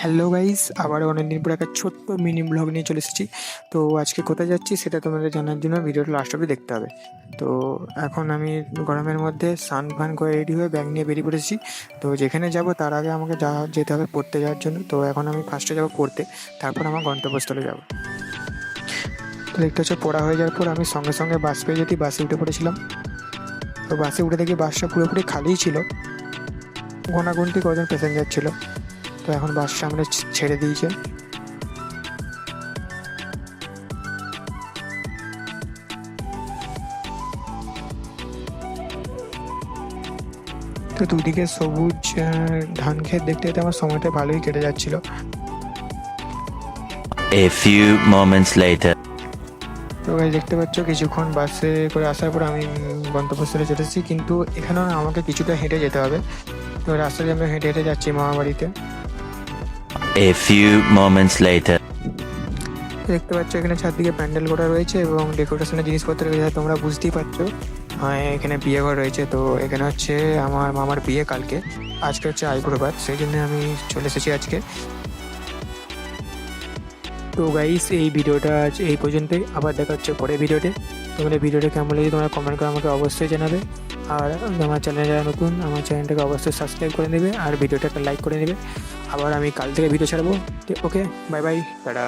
Hello guys আবার অনেকদিন পর একটা ছোট্ট মিনি ব্লগ নিয়ে চলে এসেছি। তো আজকে কোথায় যাচ্ছি সেটা তোমাদের জানার জন্য ভিডিওটা লাস্ট অবধি দেখতে হবে। তো এখন আমি গরমের মধ্যে সান ফান করে রেডি হয়ে ব্যাগ নিয়ে বেরিয়ে পড়েছি। তো যেখানে যাব তার আগে আমাকে যা যেতে হবে পড়তে যাওয়ার জন্য। তো এখন আমি ফার্স্টে যাব পড়তে, তারপর আমার গন্তব্যস্থলে যাব। তো দেখতে হচ্ছে পড়া হয়ে যাওয়ার পর আমি সঙ্গে সঙ্গে বাস পেয়ে যেতে বাসে উঠে পড়েছিলাম। তো বাসে উঠে দেখি বাসটা পুরোপুরি খালিই ছিল। গোনাগুনটি কজন প্যাসেঞ্জার ছিল? এখন বাস সামনে ছ- ছেড়ে দিয়েছে। তো দুদিকে সবুজ ধান ক্ষেত দেখতে দেখতে আমার সময়টা ভালোই কেটে যাচ্ছিল। A few moments later. তো গাইজ দেখতে পাচ্ছ কিছুক্ষণ বাসে করে আসার পর আমি গন্তব্যস্থলে এসেছি কিন্তু এখানেও আমাকে কিছুটা হেঁটে যেতে হবে। তো রাস্তা দিয়ে আমি হেঁটে হেঁটে যাচ্ছি মামা বাড়িতে A few moments later. দেখতে পাচ্ছ, এখানে চারদিকে প্যান্ডেল করা রয়েছে এবং ডেকোরেশনের জিনিসপত্র রয়েছে তোমরা বুঝতেই পারছ। হ্যাঁ এখানে বিয়ে ঘর রয়েছে, তো এখানে হচ্ছে আমার মামার বিয়ে কালকে। আজকে হচ্ছে আইব্রোবার সেই জন্য আমি চলে এসেছি আজকে। তো গাইস এই ভিডিওটা আজ এই পর্যন্তই। আবার দেখা হচ্ছে পরের ভিডিওতে। তোমাদের ভিডিওটা কেমন লেগেছে তোমরা কমেন্ট করে আমাকে অবশ্যই জানাবে। আর আমার চ্যানেলে যারা নতুন, আমার চ্যানেলটাকে অবশ্যই সাবস্ক্রাইব করে নেবে। আর ভিডিওটাকে লাইক করে নেবে। আবার আমি কাল থেকে ভিডিও ছাড়বো। Okay bye bye tata.